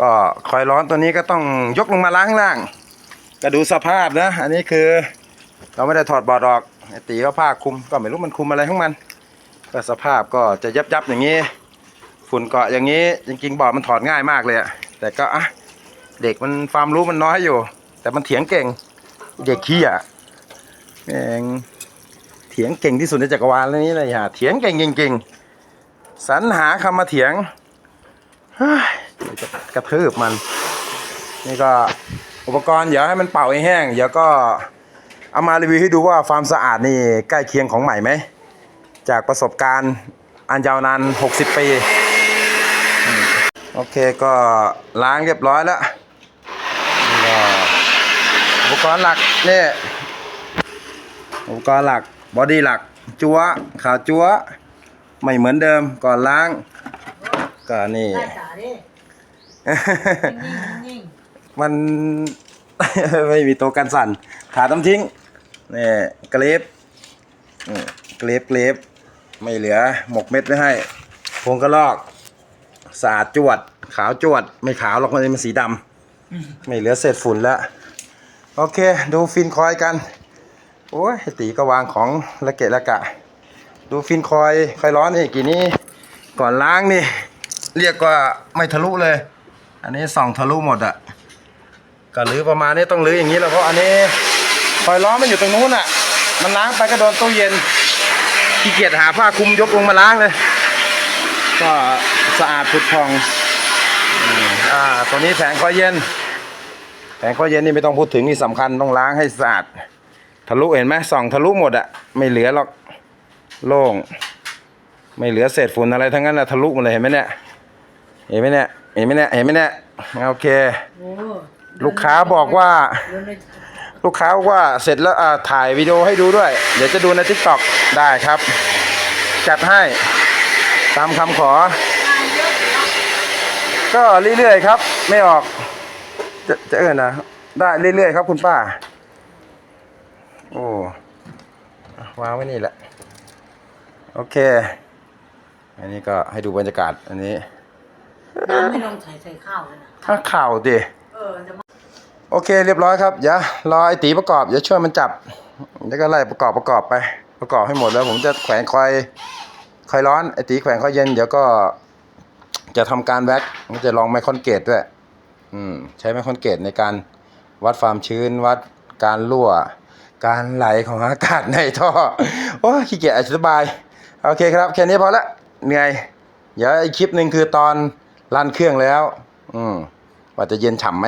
ก็คอยร้อนตัวนี้ก็ต้องยกลงมาล้างข้างล่าง ก็ดูสภาพนะ อันนี้คือ เราไม่ได้ถอดบอดออกตีก็ผ้าคุมก็ไม่รู้มันคุมอะไรของมัน ก็สภาพก็จะยับยับอย่างนี้ ฝุ่นเกาะอย่างนี้ จริงๆบอดมันถอดง่ายมากเลยอะแต่ก็อะเด็กมันความรู้มันน้อยอยู่ แต่มันเถียงเก่ง เด็กขี้อะแม่งเถียงเก่งที่สุดในจักรวาลนี้เลยฮะเถียงเก่งจริงๆสรรหาคำมาเถียงเฮ้ย จะกระทืบมัน นี่ก็อุปกรณ์เดี๋ยวให้มันเป่าให้แห้ง เดี๋ยวก็เอามารีวิวให้ดูว่าความสะอาดนี่ใกล้เคียงของใหม่ไหม จากประสบการณ์อันยาวนาน 60 ปี โอเคก็ล้างเรียบร้อยแล้วอุปกรณ์หลักนี่อุปกรณ์หลักบอดี้หลักจัวขาจัวไม่เหมือนเดิมก่อนล้างก็นี่ นิ่งมัน ไม่มีตัวกันสั่น ขาต้องทิ้งนี่เกรฟอืมเกรฟเกรฟไม่เหลือหมกเม็ดไว้ให้พวงกระลอกสะอาดจวด ขาวจวด ไม่ขาวหรอกมันมันสีดำไม่เหลือเศษฝุ่นแล้ว โอเค ดูฟินคอยกัน โอ้ยตีก็วางของละเกะละกะ ดูฟินคอยคอยร้อนนี่กี่นี้ ก่อนล้างนี่ เรียกว่าไม่ทะลุเลย อันนี้ส่องทะลุหมดอะก็รื้อประมาณนี้ต้องรื้ออย่างนี้แล้วเพราะอันนี้คอยล้อมันอยู่ตรงนู้นอะมันล้างไปก็โดนตู้เย็นขี้เกียจหาผ้าคลุมยกลงมาล้างเลย ก็สะอาดผุดพองอ่าตัวนี้แผงคอยเย็น แผงคอยเย็นนี่ไม่ต้องพูดถึงนี่สำคัญต้องล้างให้สะอาดทะลุเห็นไหมส่องทะลุหมดอะไม่เหลือหรอกโล่ง ไม่เหลือเศษฝุ่นอะไรทั้งนั้นนะทะลุหมดเลยเห็นไหมเนี่ยเห็นไหมเนี่ย เห็นไหมเนี่ยเห็นไหมเนี่ยโอเค โอ้ลูกค้าบอกว่าเดินเลยลูกค้าบอกว่าเสร็จแล้วอ่าถ่ายวิดีโอให้ดูด้วย เดี๋ยวจะดูในทิกตอกได้ครับ จัดให้ ตามคำขอ ก็เรื่อยๆครับ ไม่ออก จะจะเอินนะได้เรื่อยๆครับ คุณป้า โอ้อะวางไว้นี่แหละ โอเค อันนี้ก็ให้ดูบรรยากาศอันนี้ น้ำไม่ลงใส่ใส่ข้าวเลยนะข้างข่าวดิเออจะมาโอเคเรียบร้อยครับเดี๋ยวรอไอตีประกอบเดี๋ยวช่วยมันจับแล้วก็ไล่ประกอบประกอบไป ประกอบให้หมดแล้ว ผมจะแขวนคอยคอยร้อนไอตีแขวนคอยเย็นเดี๋ยวก็ จะทำการแว็กมันจะลองไมคอนเกตด้วย อืมใช้ไมคอนเกตในการวัดความชื้นวัดการรั่ว การไหลของอากาศในท่อโอ้ยขี้เกียจอธิบาย โอเคครับ แค่นี้พอละเหนื่อย เดี๋ยวอีกคลิปหนึ่งคือตอน รันเครื่องแล้ว อืมว่าจะเย็นฉ่ำไหม